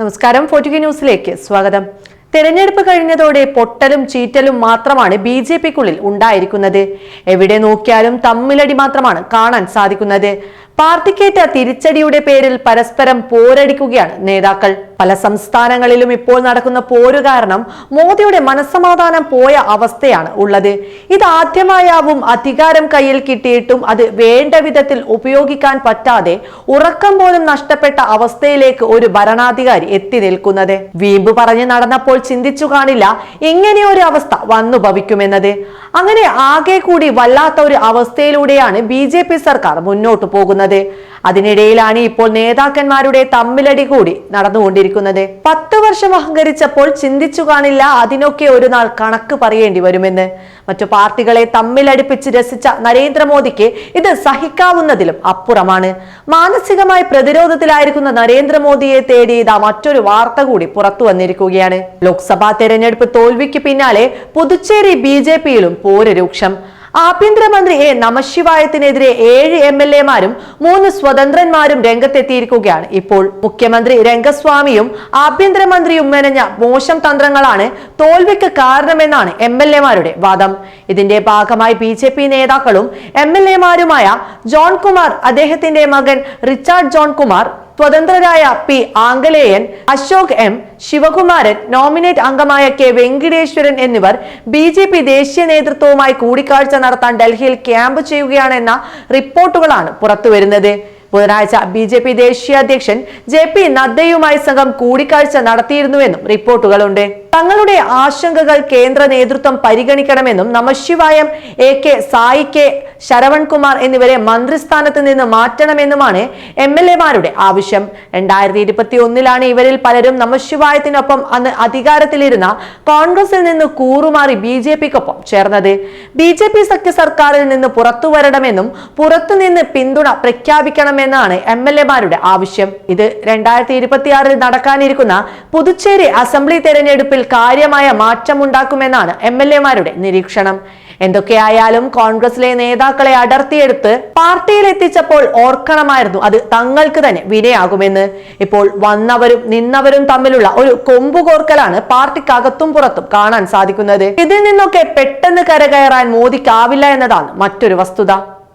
നമസ്കാരം. ഫോർട്ടുഗി ന്യൂസിലേക്ക് സ്വാഗതം. തെരഞ്ഞെടുപ്പ് കഴിഞ്ഞതോടെ പൊട്ടലും ചീറ്റലും മാത്രമാണ് ബി ജെ പിക്കുള്ളിൽ ഉണ്ടായിരിക്കുന്നത്. എവിടെ നോക്കിയാലും തമ്മിലടി മാത്രമാണ് കാണാൻ സാധിക്കുന്നത്. പാർട്ടിക്കേറ്റ തിരിച്ചടിയുടെ പേരിൽ പരസ്പരം പോരടിക്കുകയാണ് നേതാക്കൾ. പല സംസ്ഥാനങ്ങളിലും ഇപ്പോൾ നടക്കുന്ന പോരു കാരണം മോദിയുടെ മനസ്സമാധാനം പോയ അവസ്ഥയാണ് ഉള്ളത്. ഇതാദ്യമായാവും അധികാരം കയ്യിൽ കിട്ടിയിട്ടും അത് വേണ്ട വിധത്തിൽ ഉപയോഗിക്കാൻ പറ്റാതെ ഉറക്കം പോലും നഷ്ടപ്പെട്ട അവസ്ഥയിലേക്ക് ഒരു ഭരണാധികാരി എത്തി നിൽക്കുന്നത്. വീമ്പ് പറഞ്ഞ് നടന്നപ്പോൾ ചിന്തിച്ചു കാണില്ല ഇങ്ങനെയൊരു അവസ്ഥ വന്നു ഭവിക്കുമെന്നത്. അങ്ങനെ ആകെ കൂടി വല്ലാത്ത ഒരു അവസ്ഥയിലൂടെയാണ് ബി സർക്കാർ മുന്നോട്ടു പോകുന്നത്. അതിനിടയിലാണ് ഇപ്പോൾ നേതാക്കന്മാരുടെ തമ്മിലടി കൂടി നടന്നുകൊണ്ടിരിക്കുന്നത്. പത്ത് വർഷം അഹങ്കരിച്ചപ്പോൾ ചിന്തിച്ചു കാണില്ല അതിനൊക്കെ ഒരു നാൾ കണക്ക് പറയേണ്ടി വരുമെന്ന്. മറ്റു പാർട്ടികളെ തമ്മിലടിപ്പിച്ച് രസിച്ച നരേന്ദ്രമോദിക്ക് ഇത് സഹിക്കാവുന്നതിലും അപ്പുറമാണ്. മാനസികമായി പ്രതിരോധത്തിലായിരിക്കുന്ന നരേന്ദ്രമോദിയെ തേടി ഇതാ മറ്റൊരു വാർത്ത കൂടി പുറത്തു വന്നിരിക്കുകയാണ്. ലോക്സഭാ തെരഞ്ഞെടുപ്പ് തോൽവിക്ക് പിന്നാലെ പുതുച്ചേരി ബി ജെ പിയിലും പോര് രൂക്ഷം. ആഭ്യന്തരമന്ത്രി എ നമശിവായത്തിനെതിരെ ഏഴ് എം എൽ എമാരും മൂന്ന് സ്വതന്ത്രന്മാരും രംഗത്തെത്തിയിരിക്കുകയാണ്. ഇപ്പോൾ മുഖ്യമന്ത്രി രംഗസ്വാമിയും ആഭ്യന്തരമന്ത്രിയും മെനഞ്ഞ മോശം തന്ത്രങ്ങളാണ് തോൽവിക്ക് കാരണമെന്നാണ് എം എൽ എമാരുടെ വാദം. ഇതിന്റെ ഭാഗമായി ബി ജെ പി നേതാക്കളും എം എൽ എമാരുമായ ജോൺ കുമാർ അദ്ദേഹത്തിന്റെ മകൻ Richard John Kumar സ്വതന്ത്രരായ P Angalayan Ashok M Sivakumaran nominate അംഗമായ കെ വെങ്കിടേശ്വരൻ എന്നിവർ ബി ജെ പി ദേശീയ നേതൃത്വവുമായി കൂടിക്കാഴ്ച നടത്താൻ ഡൽഹിയിൽ ക്യാമ്പ് ചെയ്യുകയാണെന്ന റിപ്പോർട്ടുകളാണ് പുറത്തുവരുന്നത്. ബുധനാഴ്ച ബി ജെ പി ദേശീയ അധ്യക്ഷൻ ജെ പി നദ്ദയുമായി സംഘം കൂടിക്കാഴ്ച നടത്തിയിരുന്നുവെന്നും റിപ്പോർട്ടുകളുണ്ട്. തങ്ങളുടെ ആശങ്കകൾ കേന്ദ്ര നേതൃത്വം പരിഗണിക്കണമെന്നും Namassivayam A K Sai K Saravankumar എന്നിവരെ മന്ത്രിസ്ഥാനത്ത് നിന്ന് മാറ്റണമെന്നുമാണ് എം എൽ എമാരുടെ ആവശ്യം. രണ്ടായിരത്തി ഇരുപത്തി ഒന്നിലാണ് ഇവരിൽ പലരും നമശിവായത്തിനൊപ്പം അന്ന് അധികാരത്തിലിരുന്ന കോൺഗ്രസിൽ നിന്ന് കൂറുമാറി ബി ജെ പിക്കൊപ്പം ചേർന്നത്. ബി ജെ പി സഖ്യ സർക്കാരിൽ നിന്ന് പുറത്തുവരണമെന്നും പുറത്തുനിന്ന് പിന്തുണ പ്രഖ്യാപിക്കണമെന്നാണ് എം എൽ എമാരുടെ ആവശ്യം. ഇത് രണ്ടായിരത്തി ഇരുപത്തിയാറിൽ നടക്കാനിരിക്കുന്ന പുതുച്ചേരി അസംബ്ലി തെരഞ്ഞെടുപ്പിൽ കാര്യമായ മാറ്റമുണ്ടാക്കുമെന്നാണ് എം എൽ എമാരുടെ നിരീക്ഷണം. എന്തൊക്കെയായാലും കോൺഗ്രസിലെ നേതാക്കളെ അടർത്തിയെടുത്ത് പാർട്ടിയിൽ എത്തിച്ചപ്പോൾ ഓർക്കണമായിരുന്നു അത് തങ്ങൾക്ക് തന്നെ വിനയാകുമെന്ന്. ഇപ്പോൾ വന്നവരും നിന്നവരും തമ്മിലുള്ള ഒരു കൊമ്പുകോർക്കലാണ് പാർട്ടിക്കകത്തും പുറത്തും കാണാൻ സാധിക്കുന്നത്. ഇതിൽ നിന്നൊക്കെ പെട്ടെന്ന് കരകയറാൻ മോദിക്കാവില്ല എന്നതാണ് മറ്റൊരു വസ്തുത.